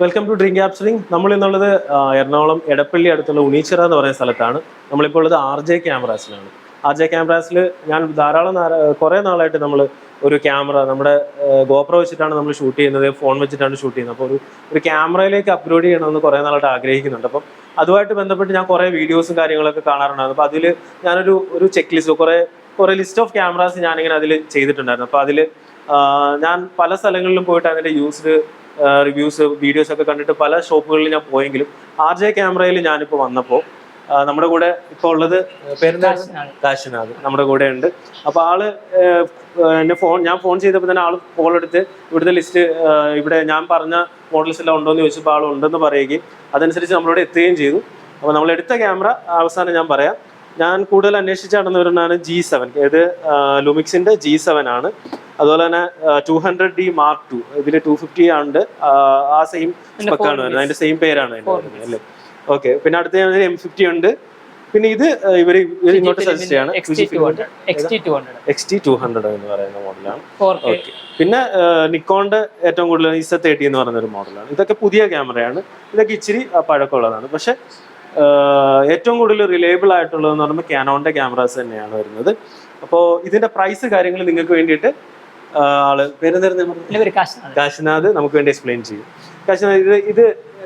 Welcome to dream capturing നമ്മൾ ഇന്നുള്ളത് എറണാകുളം എടപ്പള്ളി അടുത്തുള്ള ഉണീച്ചിറ എന്ന് പറയുന്ന സ്ഥലത്താണ്. നമ്മളിപ്പോൾ ഉള്ളത് ആർ ജെ ക്യാമറാസിലാണ്. ആർ ജെ ക്യാമറാസിൽ ഞാൻ ധാരാളം കുറേ നാളായിട്ട് നമ്മൾ ഒരു ക്യാമറ നമ്മുടെ ഗോപ്ര വെച്ചിട്ടാണ് നമ്മൾ ഷൂട്ട് ചെയ്യുന്നത് ഫോൺ വെച്ചിട്ടാണ് ഷൂട്ട് ചെയ്യുന്നത്. അപ്പോൾ ഒരു ഒരു ക്യാമറയിലേക്ക് അപ്ലോഡ് ചെയ്യണമെന്ന് കുറേ നാളായിട്ട് ആഗ്രഹിക്കുന്നുണ്ട്. അപ്പം അതുമായിട്ട് ബന്ധപ്പെട്ട് ഞാൻ കുറേ വീഡിയോസും കാര്യങ്ങളൊക്കെ കാണാറുണ്ടായിരുന്നു. അപ്പോൾ അതിൽ ഞാനൊരു ഒരു ചെക്ക് ലിസ്റ്റ് കുറേ കുറേ ലിസ്റ്റ് ഓഫ് ക്യാമറാസ് ഞാനിങ്ങനെ അതിൽ ചെയ്തിട്ടുണ്ടായിരുന്നു. അപ്പോൾ അതിൽ ഞാൻ പല സ്ഥലങ്ങളിലും പോയിട്ട് അതിന്റെ യൂസ്ഡ് റിവ്യൂസ് വീഡിയോസ് ഒക്കെ കണ്ടിട്ട് പല ഷോപ്പുകളിൽ ഞാൻ പോയെങ്കിലും ആർ ജെ ക്യാമറയിൽ ഞാനിപ്പോൾ വന്നപ്പോൾ നമ്മുടെ കൂടെ ഇപ്പോൾ ഉള്ളത് പേരെന്താ? കാശിനാഥ് നമ്മുടെ കൂടെ ഉണ്ട്. അപ്പോൾ ആൾ എന്റെ എന്നെ ഫോൺ ഞാൻ ഫോൺ ചെയ്തപ്പോൾ തന്നെ ആൾ ഫോൺ എടുത്ത് ഇവിടുത്തെ ലിസ്റ്റ് ഇവിടെ ഞാൻ പറഞ്ഞ മോഡൽസ് എല്ലാം ഉണ്ടോ എന്ന് ചോദിച്ചപ്പോൾ ആൾ ഉണ്ടെന്ന് പറയുകയും അതനുസരിച്ച് നമ്മളോട് എത്തുകയും ചെയ്തു. അപ്പോൾ നമ്മൾ എടുത്ത ക്യാമറ അവസാനം ഞാൻ പറയാം. ഞാൻ കൂടുതൽ അന്വേഷിച്ച് നടന്നവരാണ് ജി സെവൻ ഇത് ലുമിക്സിന്റെ ജി സെവൻ ആണ്. അതുപോലെ തന്നെ two hundred D mark two ഇതിൽ ടു ഫിഫ്റ്റി ആണ് ആ സെയിം സ്പെക്കാണ് വരുന്നത്. അതിന്റെ സെയിം പേരാണ് അതിന്റെ വരുന്നത് അല്ലേ? ഓക്കെ പിന്നെ അടുത്ത എം ഫിഫ്റ്റി ഉണ്ട്. പിന്നെ ഇത് ഇവർ ഇങ്ങോട്ട് സജസ്റ്റ് ചെയ്യാണ്. എക്സ് ടി ടു ഹൺഡ്രഡ് എന്ന് പറയുന്ന മോഡലാണ് ഓക്കെ പിന്നെ നിക്കോണിന്റെ ഏറ്റവും കൂടുതൽ ഇസ തേർട്ടി എന്ന് പറയുന്ന ഒരു മോഡലാണ് ഇതൊക്കെ പുതിയ ക്യാമറയാണ് ഇതൊക്കെ ഇച്ചിരി പഴക്കമുള്ളതാണ്. പക്ഷെ ഏറ്റവും കൂടുതൽ റിലയബിൾ ആയിട്ടുള്ളതെന്ന് പറയുമ്പോൾ ക്യാനോണിന്റെ ക്യാമറാസ് തന്നെയാണ് വരുന്നത്. അപ്പോൾ ഇതിന്റെ പ്രൈസ് കാര്യങ്ങൾ നിങ്ങൾക്ക് വേണ്ടിയിട്ട് ആൾ പേരെന്തായിരുന്നു? കാശിനാഥ്. നമുക്ക് വേണ്ടി എക്സ്പ്ലെയിൻ ചെയ്യും. കാശിനാഥ് ഇത് ഇത്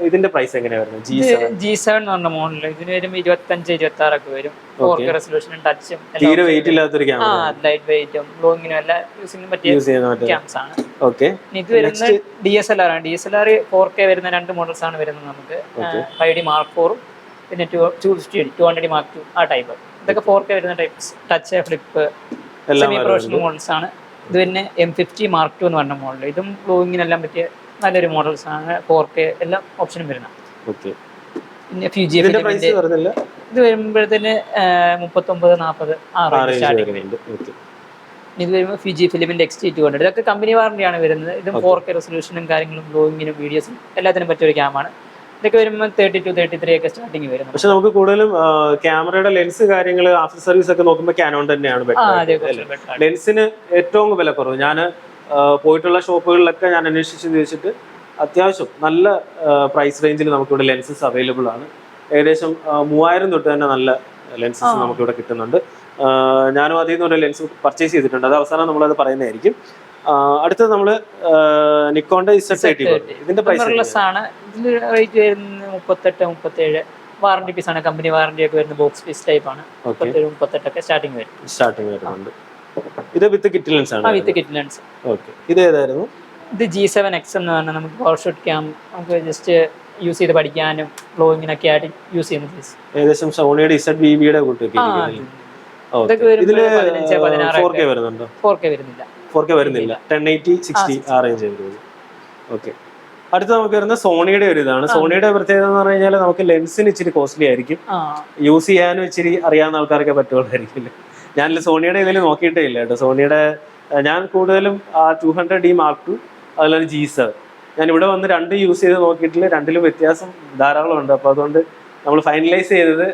ഇതിന്റെ പ്രൈസ് എങ്ങനെയായിരുന്നു ജി സെവൻ ജി സെവൻ എന്ന് പറഞ്ഞ മോഡൽ ഇതിന് വരുമ്പോൾ ഇരുപത്തഞ്ച് ഇരുപത്തി ആറൊക്കെ വരും ഫോർ കെ റെസൊല്യൂഷനും ടച്ചും തീരെ വെയിറ്റ് ഇല്ലാത്തൊരു ക്യാമറ ലൈറ്റ് വെയിറ്റും ബ്ലോങ്ങിനും എല്ലാം യൂസിങ്ങിനും പറ്റിയ ക്യാംസ് ആണ്. ഓക്കെ ഇത് വരുന്ന ഡി എസ് എൽ ആർ ആണ്. D S L R four K വരുന്ന രണ്ട് മോഡൽസ് ആണ് വരുന്നത് നമുക്ക്. ഫൈവ് ഡി മാർക്ക് ഫോറും പിന്നെ two two fifty two hundred mark two ആ ടൈപ്പ് ഇതൊക്കെ ഫോർ കെ വരുന്ന type touch flip semi professional models ആണ്. ഇത് തന്നെ എം ഫിഫ്റ്റി മാർക്ക് ടു എന്ന് പറഞ്ഞ മോഡൽ ഇതും ബ്ലൂയിങ്ങിനെല്ലാം പറ്റിയ നല്ലൊരു മോഡൽസ് ആണ്. ഫോർ കെ എല്ലാ ഓപ്ഷനും വരുന്ന. പിന്നെ ഫ്യൂജി ഇത് വരുമ്പോഴത്തേന് മുപ്പത്തൊമ്പത് നാൽപ്പത് ആ റേഞ്ച് ഇത് വരുമ്പോൾ ഫിജി ഫിലിമിന്റെ എക്സ് ടി ടു ഹൺഡ്രഡ് ഇതൊക്കെ കമ്പനി വാറണ്ടിയാണ് വരുന്നത്. ഇതും ഫോർ കെ റെസൊല്യൂഷനും കാര്യങ്ങളും ബ്ലോയിങ്ങിനും വീഡിയോസും എല്ലാത്തിനും പറ്റിയ ഒരു ക്യാമാണ് ഇതൊക്കെ വരുമ്പോൾ തേർട്ടി ടു തേർട്ടി ത്രീ ഒക്കെ സ്റ്റാർട്ടിങ് വരുന്നത് പക്ഷെ നമുക്ക് കൂടുതലും ക്യാമറയുടെ ലെൻസ് കാര്യങ്ങൾ ആഫ്റ്റർ സർവീസ് ഒക്കെ നോക്കുമ്പോൾ ക്യാനോൺ തന്നെയാണ് ലെൻസിന് ഏറ്റവും വില കുറവ് ഞാൻ പോയിട്ടുള്ള ഷോപ്പുകളിലൊക്കെ ഞാൻ അന്വേഷിച്ച് ചോദിച്ചിട്ട് അത്യാവശ്യം നല്ല പ്രൈസ് റേഞ്ചിൽ നമുക്കിവിടെ ലെൻസസ് അവൈലബിൾ ആണ്. ഏകദേശം മൂവായിരം തൊട്ട് തന്നെ നല്ല ലെൻസസ് നമുക്കിവിടെ കിട്ടുന്നുണ്ട്. ഞാനും അതിൽ നിന്ന് ഒരു ലെൻസ് പർച്ചേസ് ചെയ്തിട്ടുണ്ട്. അത് അവസാനം നമ്മളത് പറയുന്നതായിരിക്കും. അടുത്തത് നമ്മൾ നിക്കോണ്ട ഇസെറ്റ് തേർട്ടി ഇതിന്റെ പ്രൈസ് ആണ്. ഇതിൽ റേറ്റ് വരുന്നത് മുപ്പത്തെട്ട് മുപ്പത്തേഴ്. വാറണ്ടി പീസ് ആണ്. കമ്പനി വാറണ്ടി ഒക്കെ വരുന്ന ബോക്സ് പീസ് ടൈപ്പ് ആണ്. മുപ്പത്തേഴ് മുപ്പത്തെട്ടൊക്കെ സ്റ്റാർട്ടിങ് വരും. സ്റ്റാർട്ടിങ് വരുന്നുണ്ട്. ഇത് വിത്ത് കിറ്റ് ലെൻസ് ആണ് വിത്ത് കിറ്റ് ലെൻസ് ഓക്കെ ഇത് ഏതായിരുന്നു? ഇത് ജി സെവൻ എക്സ് എന്ന് പറഞ്ഞാൽ നമുക്ക് പവർ ഷൂട്ട് ക്യാം നമുക്ക് ജസ്റ്റ് യൂസ് ചെയ്ത് പഠിക്കാനും ബ്ലോയിങ്ങിനൊക്കെ ആയിട്ട് യൂസ് ചെയ്യുന്ന ഏകദേശം സോണിയുടെ ഇസഡ് ബി ബിയുടെ കൂട്ടൊക്കെ ഇതിൽ ഫോർ കെ. വരുന്നുണ്ടോ? ഫോർ കെ വരുന്നില്ല. ഫോർ കെ വരുന്നില്ല. ടെൻ എയ്റ്റി സിക്സ്റ്റി ആ റേഞ്ച് വരുന്നത് ഓക്കെ അടുത്ത നമുക്ക് വരുന്ന സോണിയുടെ ഒരു ഇതാണ്. സോണിയുടെ പ്രത്യേകത എന്ന് പറഞ്ഞു കഴിഞ്ഞാൽ നമുക്ക് ലെൻസിന് ഇച്ചിരി കോസ്റ്റ്ലി ആയിരിക്കും. യൂസ് ചെയ്യാനും ഇച്ചിരി അറിയാവുന്ന ആൾക്കാരൊക്കെ പറ്റുള്ളായിരിക്കില്ല. ഞാൻ സോണിയുടെ ഇതിൽ നോക്കിയിട്ടേ ഇല്ല കേട്ടോ. സോണിയുടെ ഞാൻ കൂടുതലും ആ two hundred D mark two അതുപോലെ ജി സെവൻ ഞാൻ ഇവിടെ വന്ന് രണ്ട് യൂസ് ചെയ്ത് നോക്കിയിട്ടില്ല. രണ്ടിലും വ്യത്യാസം ധാരാളമുണ്ട്. അപ്പോൾ അതുകൊണ്ട് നമ്മൾ ഫൈനലൈസ് ചെയ്തത്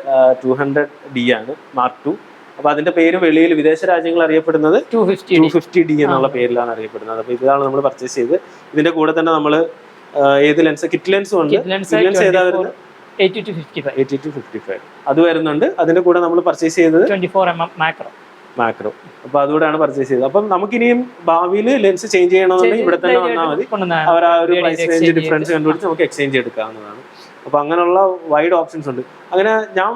ടു ഹൺഡ്രഡ് ഡി ആണ്. മാർക്ക് ടു അപ്പോൾ അതിന്റെ പേര് വെളിയിൽ വിദേശ രാജ്യങ്ങൾ അറിയപ്പെടുന്നത് two fifty two fifty D എന്നുള്ള പേരിലാണ് അറിയപ്പെടുന്നത്. അപ്പൊ ഇതാണ് നമ്മൾ പർച്ചേസ് ചെയ്ത്. ഇതിന്റെ കൂടെ തന്നെ നമ്മൾ ഏത് ലെൻസ് കിറ്റ് ലെൻസും ഉണ്ട്. ലെൻസ് ഏതാ വരുന്നത്? അത് വരുന്നുണ്ട്. അതിന്റെ കൂടെ നമ്മൾ പർച്ചേസ് ചെയ്തത് മാക്രോ മാക്രോ അപ്പൊ അതുകൂടെയാണ് പർച്ചേസ് ചെയ്തത്. അപ്പം നമുക്കിനിയും ഭാവിയിൽ ലെൻസ് ചേഞ്ച് ചെയ്യണമെന്നുണ്ടെങ്കിൽ ഇവിടെ തന്നെ വന്നാൽ മതി. അവർ ആ ഒരു പ്രൈസ് റേഞ്ച് ഡിഫറൻസ് കണ്ടുപിടിച്ച് നമുക്ക് എക്സ്ചേഞ്ച് എടുക്കാവുന്നതാണ്. അപ്പൊ അങ്ങനെയുള്ള വൈഡ് ഓപ്ഷൻസ് ഉണ്ട്. അങ്ങനെ ഞാൻ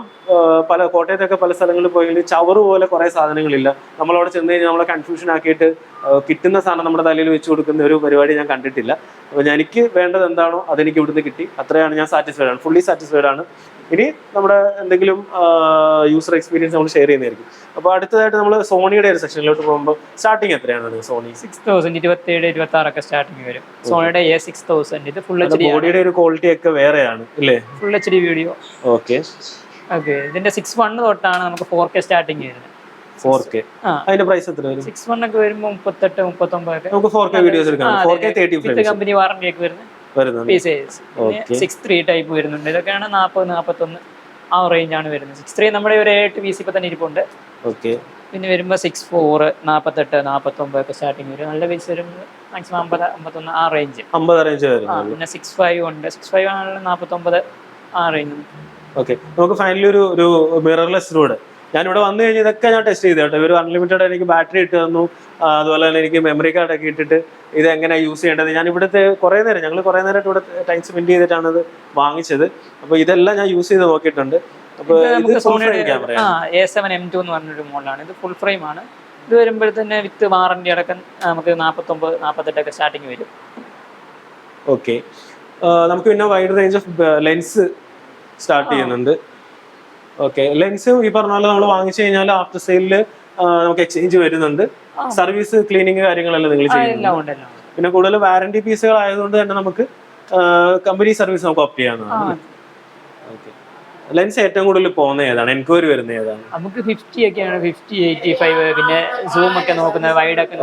പല കോട്ടയത്തൊക്കെ പല സ്ഥലങ്ങളിൽ പോയി ചവറ് പോലെ കുറേ സാധനങ്ങളില്ല. നമ്മളവിടെ ചെന്ന് കഴിഞ്ഞാൽ നമ്മളെ കൺഫ്യൂഷൻ ആക്കിയിട്ട് കിട്ടുന്ന സാധനം നമ്മുടെ തലയിൽ വെച്ച് കൊടുക്കുന്ന ഒരു പരിപാടി ഞാൻ കണ്ടിട്ടില്ല. അപ്പോൾ എനിക്ക് വേണ്ടത് എന്താണോ അതെനിക്ക് ഇവിടുന്ന് കിട്ടി. അത്രയാണ് ഞാൻ സാറ്റിസ്ഫൈഡ് ആണ്. ഫുള്ളി സാറ്റിസ്ഫൈഡ് ആണ്. ഇനി നമ്മുടെ എന്തെങ്കിലും യൂസർ എക്സ്പീരിയൻസ് നമ്മൾ ഷെയർ ചെയ്യുന്നതായിരിക്കും. അപ്പോൾ അടുത്തതായിട്ട് നമ്മൾ സോണിയുടെ ഒരു സെക്ഷനിലോട്ട് പോകുമ്പോൾ സ്റ്റാർട്ടിങ് എത്രയാണ് സോണി? സിക്സ് തൗസൻഡ് ഇരുപത്തി ഏഴ് ഇരുപത്തി ആറൊക്കെ സ്റ്റാർട്ടിങ് വരും സോണിയുടെ എ സിക്സ് തൗസൻഡ് ഇത് ഫുൾ എച്ച് ഡി ബോഡിയുടെ ഒരു ക്വാളിറ്റി ഒക്കെ വേറെയാണ് അല്ലേ full H D video okay okay ഇതിന്റെ സിക്സ് വൺ തൊട്ടാണ് നമുക്ക് ഫോർ കെ സ്റ്റാർട്ടിങ് വരുന്നത് ഫോർ കെ അതിന്റെ പ്രൈസ് എത്ര വരും? സിക്സ് വൺ ഒക്കെ വരുമ്പോൾ മുപ്പത്തെട്ട് മുപ്പത്തൊമ്പതൊക്കെ. നമുക്ക് ഫോർ കെ വീഡിയോസ് എടുക്കാം. Four K thirty company warranty ഒക്കെ വരുന്നത്. സിക്സ് ത്രീ ടൈപ്പ് വരുന്നുണ്ട്. ഇതൊക്കെയാണ് നാൽപ്പത് നാൽപ്പത്തൊന്ന് ആ റേഞ്ച് ആണ് വരുന്നത്. സിക്സ് ത്രീ നമ്മുടെ ഒരു എട്ട് പീസ് ഇപ്പൊ തന്നെ ഇരിപ്പുണ്ട്. ഓക്കെ പിന്നെ വരുമ്പോൾ സിക്സ് ഫോർ നാൽപ്പത്തെട്ട് നാൽപ്പത്തൊമ്പത് ഒക്കെ സ്റ്റാർട്ടിങ് വരും. നല്ല പൈസ വരും. മാക്സിമം അമ്പത് അമ്പത്തൊന്ന് ആ റേഞ്ച് അമ്പത് റേഞ്ച് ആ പിന്നെ സിക്സ് ഫൈവ് ഉണ്ട്. സിക്സ് ഫൈവ് ആണെങ്കിൽ നാൽപ്പത്തൊമ്പത് ആ റേഞ്ച് ഓക്കെ നമുക്ക് ഫൈനലി ഒരു ഒരു മിറർലെസ് റോഡ് ഞാൻ ഇവിടെ വന്നു കഴിഞ്ഞ് ഇതൊക്കെ ഞാൻ ടെസ്റ്റ് ചെയ്തു കേട്ടോ. ഇവർ അൺലിമിറ്റഡ് എനിക്ക് ബാറ്ററി ഇട്ട് തന്നു. അതുപോലെ തന്നെ എനിക്ക് മെമ്മറി കാർഡ് ഒക്കെ ഇട്ടിട്ട് ഇത് എങ്ങനെയാണ് യൂസ് ചെയ്യേണ്ടത്? ഞാൻ ഇവിടുത്തെ കുറേ നേരം ഞങ്ങൾ കുറേ നേരമായിട്ട് ഇവിടെ ടൈം സ്പെൻഡ് ചെയ്തിട്ടാണ് ഇത് വാങ്ങിച്ചത്. അപ്പോൾ ഇതെല്ലാം ഞാൻ യൂസ് ചെയ്ത് നോക്കിയിട്ടുണ്ട്. അപ്പോൾ എ സെവൻ എം ടു എന്ന് പറഞ്ഞൊരു മോഡലാണ് ഇത് ഫുൾ ഫ്രെയിം ആണ്. ഇത് തന്നെ വിത്ത് വാറണ്ടി അടക്കം നമുക്ക് നാൽപ്പത്തൊമ്പത് നാൽപ്പത്തെട്ടൊക്കെ സ്റ്റാർട്ടിങ് വരും. ഓക്കെ നമുക്ക് പിന്നെ wide range of lens start ചെയ്യുന്നുണ്ട്. ഓക്കെ ലെൻസ് ഈ പറഞ്ഞ പോലെ നമ്മൾ വാങ്ങിച്ചു കഴിഞ്ഞാൽ ആഫ്റ്റർ സെയിലിൽ നമുക്ക് എക്സ്ചേഞ്ച് വരുന്നുണ്ട്. സർവീസ് ക്ലീനിങ് കാര്യങ്ങളെല്ലാം നിങ്ങൾ ചെയ്യുന്നുണ്ട്. പിന്നെ കൂടുതൽ വാറന്റി പീസുകൾ ആയതുകൊണ്ട് തന്നെ നമുക്ക് കമ്പനി സർവീസ് നമുക്ക് ഓപ്റ്റ് ചെയ്യാവുന്നതാണ്. ഓക്കെ ലെൻസ് ഏറ്റവും കൂടുതൽ പോകുന്ന ഏതാണ്? എൻക്വയറി വരുന്ന ഏതാണ്? നമുക്ക് ഫിഫ്റ്റി ഒക്കെയാണ്. ഫിഫ്റ്റി എയ്റ്റി ഫൈവ് പിന്നെ സൂം ഒക്കെ നോക്കുന്നത് വൈഡ് ഒക്കെ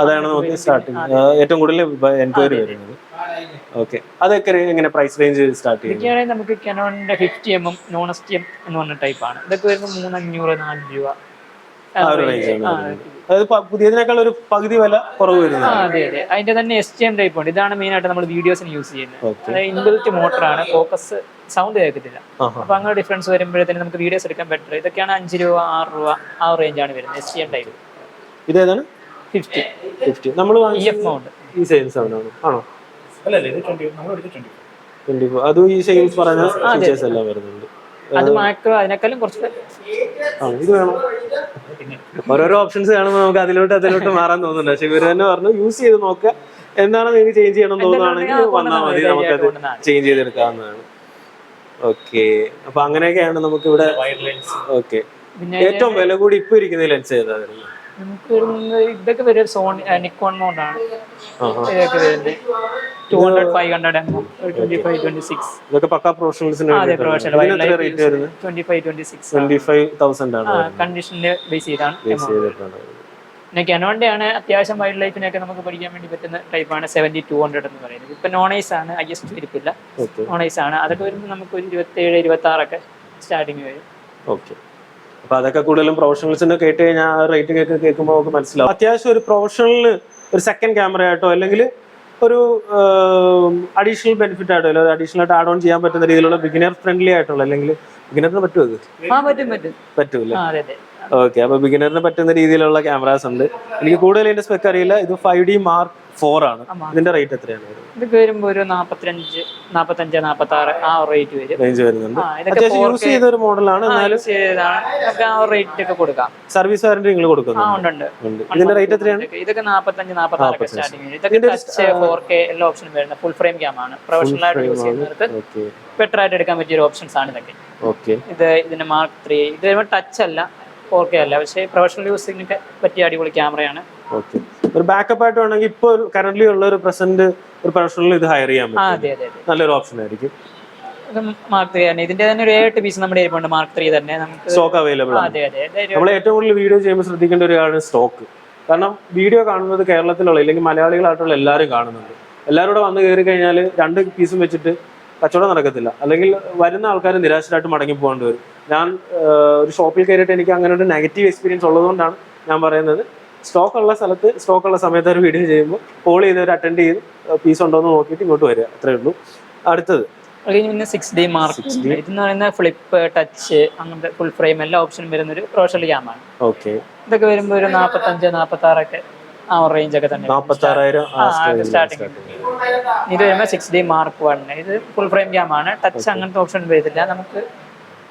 അതാണ് നമുക്ക് സ്റ്റാർട്ടിങ് ഏറ്റവും കൂടുതൽ എൻക്വയറി വരുന്നത്. ഓക്കെ അതൊക്കെ എങ്ങനെ പ്രൈസ് റേഞ്ച് സ്റ്റാർട്ട് ചെയ്യുന്നത്. നമുക്ക് കനോണിന്റെ fifty M M non S T M എന്ന് പറഞ്ഞ ടൈപ്പ് ആണ്. ഇതൊക്കെ വരുന്നത് മൂന്നഞ്ഞൂറ് നാല് രൂപ. ആ ഒരു അതായത് പുതിയതിനേക്കാൾ ഒരു പകുതി വില കുറവ് വരുന്നത്. അതെ അതെ. അതിന്റെ തന്നെ എസ് ടി എം ടൈപ്പ് ഉണ്ട്. ഇതാണ് മെയിൻ ആയിട്ട് നമ്മൾ വീഡിയോസിന് യൂസ് ചെയ്യുന്നത്. അതായത് ഇൻബിൽറ്റ് മോട്ടറാണ് ഫോക്കസ് സൗണ്ട് കേൾക്കത്തില്ല. അപ്പൊ അങ്ങനെ ഡിഫറൻസ് വരുമ്പോഴത്തേനും നമുക്ക് വീഡിയോസ് എടുക്കാൻ ബെറ്റർ ഇതൊക്കെയാണ് അഞ്ച് രൂപ ആറ് രൂപ ആ റേഞ്ച് ആണ് വരുന്നത് എസ് ടി എം ടൈപ്പ് ഇതേതാണ് ഫിഫ്റ്റി ഫിഫ്റ്റി നമ്മൾ ഈ സെയിം സൗണ്ട് ആണോ. ആണോ? ട്വന്റി ഫോർ അതും ഈ സെയിൽസ് പറഞ്ഞ ഫീച്ചേഴ്സ് എല്ലാം വരുന്നുണ്ട്. അത് മാക്രോ അതിനേക്കാളും കുറച്ച് ആ ഇത് വേണം. ഓരോരോ ഓപ്ഷൻസ് കാണുമ്പോൾ നമുക്ക് അതിലോട്ട് അതിലോട്ട് മാറാൻ തോന്നുന്നുണ്ട്. പക്ഷെ ഇവർ തന്നെ പറഞ്ഞു യൂസ് ചെയ്ത് നോക്കുക എന്താണ് നിങ്ങൾക്ക് ചേഞ്ച് ചെയ്യണം എന്ന് തോന്നുകയാണെങ്കിൽ വന്നാൽ മതി. നമുക്കത് കൊണ്ടുവന്നാൽ ചേഞ്ച് ചെയ്തെടുക്കാവുന്നതാണ്. ഓക്കെ. അപ്പൊ അങ്ങനെയൊക്കെയാണ് നമുക്ക് ഇവിടെ ഓക്കെ. ഏറ്റവും വില കൂടി ഇപ്പൊ ഇരിക്കുന്ന ലെൻസ് ഏതാ വരുന്നത്? നമുക്ക് വരുന്നത് ഇതൊക്കെ വരും സോണി നിക്കോൺ മൗണ്ടാണ് ആഹാ. ഇതൊക്കെ വരുന്നത് two hundred five hundred M twenty five twenty six ഇതൊക്കെ പക്ക പ്രൊഫഷണൽസിന് അതെ പ്രൊഫഷണൽ വൈൽഡ് എത്ര റേറ്റ് വരുന്നത്? Twenty five twenty six twenty five thousand ആണ് കണ്ടീഷനിൽ ബേസ് ചെയ്താണ് ബേസ് പിന്നെ ആണ് അത്യാവശ്യം വൈൽഡ് ലൈഫിനൊക്കെ നമുക്ക് പഠിക്കാൻ വേണ്ടി പറ്റുന്ന ടൈപ്പാണ് സെവന്റി ടു ഹൺഡ്രഡ് എന്ന് പറയുന്നത്. ഇപ്പൊ നോൺ ഐസ് ആണ് എസ് ഇരിപ്പില്ല നോണൈസ് നോൺ ഐസ് ആണ്. അതൊക്കെ വരുമ്പോൾ നമുക്ക് ഒരു ഇരുപത്തേഴ് ഇരുപത്തി ആറൊക്കെ സ്റ്റാർട്ടിങ് വരും. ഓക്കെ അപ്പൊ അതൊക്കെ കൂടുതലും പ്രൊഫഷണൽസിനെ കേട്ട് കഴിഞ്ഞാൽ ആ റേറ്റിംഗ് ഒക്കെ കേൾക്കുമ്പോൾ നമുക്ക് മനസ്സിലാവും. അത്യാവശ്യം ഒരു പ്രൊഫഷണലിന് ഒരു സെക്കൻഡ് ക്യാമറ ആയിട്ടോ അല്ലെങ്കിൽ ഒരു അഡീഷണൽ ബെനിഫിറ്റ് ആയിട്ടോ അല്ലെങ്കിൽ അഡീഷണൽ ആയിട്ട് ആഡ് ഓൺ ചെയ്യാൻ പറ്റുന്ന രീതിയിലുള്ള ബിഗിനർ ഫ്രണ്ട്ലി ആയിട്ടുള്ള അല്ലെങ്കിൽ ബിഗിനറിന് പറ്റുമോ അത് ആ പറ്റും പറ്റും. പറ്റൂല ആ അതെ അതെ. ഓക്കെ അപ്പൊ ബിഗിനറിന് പറ്റുന്ന രീതിയിലുള്ള ക്യാമറാസ് ഉണ്ട്. എനിക്ക് കൂടുതൽ ഇതിന്റെ സ്പെക്ക് അറിയില്ല. ഇത് ഫൈവ് ഡി മാർക്ക് ഫോർ ആണ്. ഇതിന്റെ റേറ്റ് എത്രയാണ്? ഇതൊക്കെ വരുമ്പോ ഒരു നാപ്പത്തിരഞ്ച് നാപ്പത്തഞ്ച് നാപ്പത്തി ആറ് ആ റേറ്റ് വരും. റേഞ്ച് വരുന്നുണ്ട്. അത്യാവശ്യം യൂസ് ചെയ്ത ഒരു മോഡലാണ് എന്നാലും നമുക്ക് ആ റേറ്റ് ഒക്കെ കൊടുക്കാം. സർവീസ് വാറന്റി നിങ്ങൾ ആ കൊടുക്കുന്നുണ്ട് ഉണ്ട്. ഇതിന്റെ റേറ്റ് എത്രയാണ്? ഇതൊക്കെ- നാപ്പത്തഞ്ച് നാപ്പത്തി ആറൊക്കെ സ്റ്റാർട്ടിങ് വരും. ഇതൊക്കെ ഫോർ കെ എല്ലാ ഓപ്ഷനും വരുന്നത്. ഫുൾ ഫ്രെയിം ക്യാം ആണ്. പ്രൊഫഷണൽ ആയിട്ട് യൂസ് ചെയ്യുന്നവർക്ക് ബെറ്റർ ആയിട്ട് എടുക്കാൻ പറ്റിയ ഒരു ഓപ്ഷൻസ് ആണ് ഇതൊക്കെ. ഓക്കെ ഇത് ഇതിന്റെ മാർക്ക് ത്രീ ഇത് ടച്ച് അല്ല ഫോർ കെ അല്ല. പക്ഷേ പ്രൊഫഷണൽ യൂസിങ്ങിനൊക്കെ പറ്റിയ അടിപൊളി ക്യാമറയാണ് ഓക്കെ ഒരു ബാക്കപ്പ് ആയിട്ട് വേണമെങ്കിൽ ഇപ്പോൾ കറന്റ് ഉള്ള ഒരു പ്രസന്റ് ഒരു പ്രൊഫഷണൽ ഇത് ഹയർ ചെയ്യാൻ പറ്റും. നല്ലൊരു ഓപ്ഷൻ ആയിരിക്കും. മാർക്ക് ത്രീ തന്നെ. ഇതിന്റെ തന്നെ ഒരു എട്ട് പീസ് നമ്മുടെ ഇരിപ്പുണ്ട് മാർക്ക് ത്രീ തന്നെ. നമുക്ക് സ്റ്റോക്ക് അവൈലബിൾ അതെ അതെ. നമ്മൾ ഏറ്റവും കൂടുതൽ വീഡിയോ ചെയ്യുമ്പോൾ ശ്രദ്ധിക്കേണ്ട ഒരു കാര്യമാണ് സ്റ്റോക്ക് കാരണം വീഡിയോ കാണുന്നത് കേരളത്തിലുള്ള അല്ലെങ്കിൽ മലയാളികളായിട്ടുള്ള എല്ലാവരും കാണുന്നുണ്ട്. എല്ലാവരും കൂടെ വന്ന് കയറി കഴിഞ്ഞാൽ രണ്ട് പീസും വെച്ചിട്ട് കച്ചവടം നടക്കത്തില്ല. അല്ലെങ്കിൽ വരുന്ന ആൾക്കാർ നിരാശരായിട്ട് മടങ്ങി പോകേണ്ടി വരും. ഞാൻ ഒരു ഷോപ്പിൽ കയറിയിട്ട് എനിക്ക് അങ്ങനെ ഒരു നെഗറ്റീവ് എക്സ്പീരിയൻസ് ഉള്ളതുകൊണ്ടാണ് ഞാൻ പറയുന്നത്. സ്റ്റോക്ക് ഉള്ള സ്ഥലത്ത് സ്റ്റോക്ക് ഉള്ള സമയത്ത് ഒരു വീഡിയോ ചെയ്യുമ്പോൾ കോൾ ചെയ്ത് ഒരു അറ്റൻഡ് ചെയ്ത് പീസ് ഉണ്ടോ എന്ന് നോക്കിയിട്ട് ഇങ്ങോട്ട് വരിക. അത്രേ ഉള്ളൂ. അടുത്തത്. പിന്നെ സിക്സ് ഡി മാർക്ക് ഇതെന്ന് പറയുന്ന ഫ്ലിപ്പ് ടച്ച് അങ്ങനത്തെ ഫുൾ ഫ്രെയിം എല്ലാ ഓപ്ഷനും വരുന്ന ഒരു പ്രൊഫഷണൽ ക്യാമാണ് ഓക്കെ ഇതൊക്കെ വരുമ്പോൾ ഒരു നാപ്പത്തഞ്ച് നാപ്പത്തി ആറൊക്കെ ആ റേഞ്ച് ഒക്കെ തന്നെ നാൽപ്പത്തി സ്റ്റാർട്ടിങ് ഇത് വരുമ്പോൾ സിക്സ് ഡി മാർക്ക് വൺ ഇത് ഫുൾ ഫ്രെയിം ക്യാം ആണ്. ടച്ച് അങ്ങനത്തെ ഓപ്ഷൻ വരുന്നില്ല. നമുക്ക്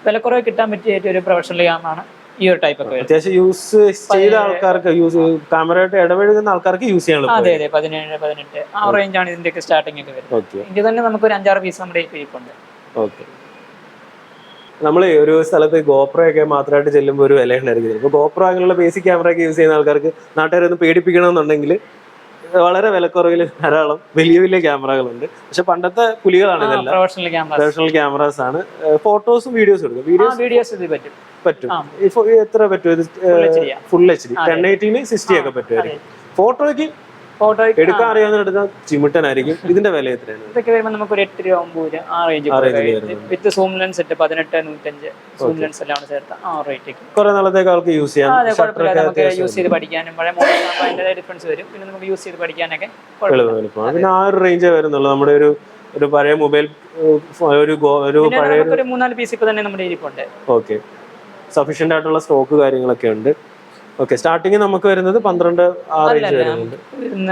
വിലക്കുറവ് കിട്ടാൻ പറ്റിയ ഏറ്റവും ഒരു പ്രൊഫഷണൽ ക്യാമാണ് ഈ ഒരു ടൈപ്പ് ഒക്കെ അത്യാവശ്യം യൂസ് ചെയ്ത ആൾക്കാർക്ക് യൂസ് ക്യാമറയായിട്ട് ഇടപഴകുന്ന ആൾക്കാർക്ക് യൂസ് ചെയ്യാൻ അതെ അതെ പതിനേഴ് പതിനെട്ട് ആ റേഞ്ച് ആണ് ഇതിന്റെ ഒക്കെ സ്റ്റാർട്ടിംഗ് ഒക്കെ വരുന്നത്. ഇത് തന്നെ നമുക്ക് ഒരു അഞ്ചാറ് പീസ് നമ്മുടെ ഇരിപ്പുണ്ട്. ഓക്കെ നമ്മൾ ഒരു സ്ഥലത്ത് ഗോപ്രോ ഒക്കെ മാത്രമായിട്ട് ചെല്ലുമ്പോൾ ഒരു വില ഉണ്ടായിരിക്കും ഇപ്പോൾ ഗോപ്രോ അങ്ങനെയുള്ള ബേസിക് ക്യാമറ ഒക്കെ യൂസ് ചെയ്യുന്ന ആൾക്കാർക്ക് നാട്ടുകാരെ ഒന്ന് പേടിപ്പിക്കണമെന്നുണ്ടെങ്കിൽ വളരെ വിലക്കുറവിൽ ധാരാളം വലിയ വലിയ ക്യാമറകളുണ്ട്. പക്ഷെ പണ്ടത്തെ പുലികളാണ് ഇതെല്ലാം. പ്രൊഫഷണൽ ക്യാമറാസ് ആണ്. ഫോട്ടോസും വീഡിയോസും എടുക്കും. വീഡിയോസ് വീഡിയോസ് പറ്റും. പറ്റും. എത്ര പറ്റും? ഇത്. ഫുൾ എച്ച് ഡി ടെൻ എയ്റ്റീന് സിക്സ്റ്റി ഒക്കെ പറ്റുമായിരിക്കും. ഫോട്ടോയ്ക്ക് ഫോട്ടോ എടുക്കാൻ അറിയാവുന്ന എടുക്കാൻ ചിമിട്ടനായിരിക്കും. ഇതിന്റെ വില എത്രയാണ്? ഇതൊക്കെ വരുമ്പോൾ നമുക്ക് ഒരു എട്ട് രൂപ ഒമ്പത് രൂപ ആ റേഞ്ച്. വിത്ത് സൂം ലെൻസ് ഇട്ട് പതിനെട്ട് നൂറ്റഞ്ച് സൂം ലെൻസ് എല്ലാം ചേർത്ത് ആ റേറ്റ് കുറെ നാളത്തേക്ക് ആൾക്ക് യൂസ് ആ, അതെ ചെയ്യാം കുഴപ്പമില്ല നമുക്ക് യൂസ് ചെയ്ത് പഠിക്കാനും പഴയ മോഡൽ ഡിഫറൻസ് വരും. പിന്നെ നമുക്ക് യൂസ് ചെയ്ത് പഠിക്കാനൊക്കെ പിന്നെ ആ ഒരു റേഞ്ചേ വരുന്നുള്ളൂ. നമ്മുടെ ഒരു ഒരു പഴയ മൊബൈൽ ഒരു ഒരു പഴയ മൂന്നാൽ പീസ് ഇപ്പൊ തന്നെ നമ്മുടെ ഇരിപ്പുണ്ട് ഓക്കെ. സഫീഷ്യന്റ് ആയിട്ടുള്ള സ്റ്റോക്ക് കാര്യങ്ങളൊക്കെ ഉണ്ട്. ഓക്കെ സ്റ്റാർട്ടിങ് നമുക്ക് വരുന്നത് പന്ത്രണ്ട് റേഞ്ച്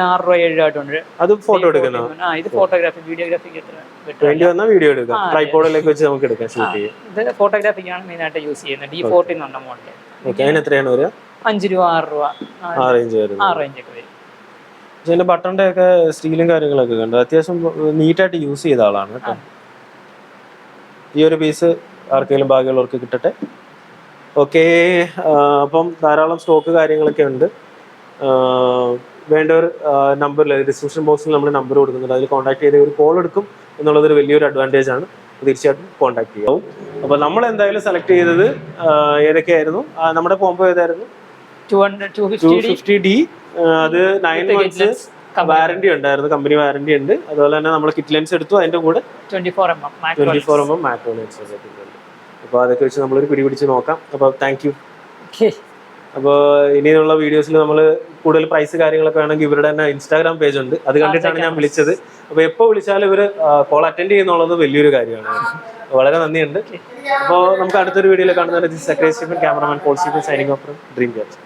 ആറ് രൂപ ഏഴ് രൂപ അത് ഫോട്ടോ എടുക്കുന്ന? ഇത് ഫോട്ടോഗ്രാഫി better വേണ്ടി വന്നാൽ വീഡിയോ എടുക്കാം. ട്രൈപോഡിലേക്ക് വെച്ച് നമുക്ക് എടുക്കാം ഷൂട്ട് ചെയ്യാം. ഇത് ഫോട്ടോഗ്രാഫിക്കാണ് മെയിൻ ആയിട്ട് യൂസ് ചെയ്യുന്നത്. ഡി ഫോർട്ടി മോഡൽ ഓക്കെ അതിന് എത്രയാണ് വരിക? അഞ്ച് രൂപ ആറ് രൂപ. ആ, ആ വരും. ആ റേഞ്ച് ഒക്കെ വരും. ഇതിന്റെ ബട്ടന്റെ ഒക്കെ സ്റ്റീലും കാര്യങ്ങളൊക്കെ കണ്ടു? അത്യാവശ്യം നീറ്റായിട്ട് യൂസ് ചെയ്ത ആളാണ് കേട്ടോ. ഈ ഒരു പീസ് ആർക്കെങ്കിലും ഭാഗ്യമുള്ളവർക്ക് കിട്ടട്ടെ. ഓക്കെ അപ്പം ധാരാളം സ്റ്റോക്ക് കാര്യങ്ങളൊക്കെ ഉണ്ട്. വേണ്ട വേണ്ടവർ നമ്പറിൽ ഡിസ്ക്രിപ്ഷൻ ബോക്സിൽ നമ്മൾ നമ്പർ കൊടുക്കുന്നുണ്ട്. അതിൽ കോൺടാക്ട് ചെയ്ത് ഒരു കോൾ എടുക്കും എന്നുള്ളതൊരു വലിയൊരു അഡ്വാന്റേജ് ആണ്. തീർച്ചയായിട്ടും കോൺടാക്ട് ചെയ്യാവും അപ്പോൾ നമ്മൾ എന്തായാലും സെലക്ട് ചെയ്തത് ഏതൊക്കെയായിരുന്നു? നമ്മുടെ കോംബോ ഏതായിരുന്നു? ടു ഫിഫ്റ്റി ഡി അത് നയൻ മന്ത്സ് വാറന്റി ഉണ്ടായിരുന്നു. കമ്പനി വാറന്റി ഉണ്ട്. അതുപോലെ തന്നെ നമ്മൾ കിറ്റ് ലെൻസ് എടുത്തു. അതിന്റെ കൂടെ twenty four M M twenty four M M macro lens ഉണ്ട് അപ്പോൾ അതൊക്കെ വെച്ച് നമ്മളൊരു പിടി പിടിച്ച് നോക്കാം. അപ്പോൾ താങ്ക് യു അപ്പോൾ ഇനിയുള്ള വീഡിയോസിൽ നമ്മൾ കൂടുതൽ പ്രൈസ് കാര്യങ്ങളൊക്കെ വേണമെങ്കിൽ ഇവരുടെ തന്നെ ഇൻസ്റ്റാഗ്രാം പേജ് ഉണ്ട്. അത് കണ്ടിട്ടാണ് ഞാൻ വിളിച്ചത്. അപ്പോൾ എപ്പോൾ വിളിച്ചാലും ഇവർ കോൾ അറ്റൻഡ് ചെയ്യുന്നുള്ളത് വലിയൊരു കാര്യമാണ്. വളരെ നന്ദിയുണ്ട്. അപ്പോൾ നമുക്ക് അടുത്തൊരു വീഡിയോയിൽ കാണുന്നത് cameraman Paul Stephen signing off dream catch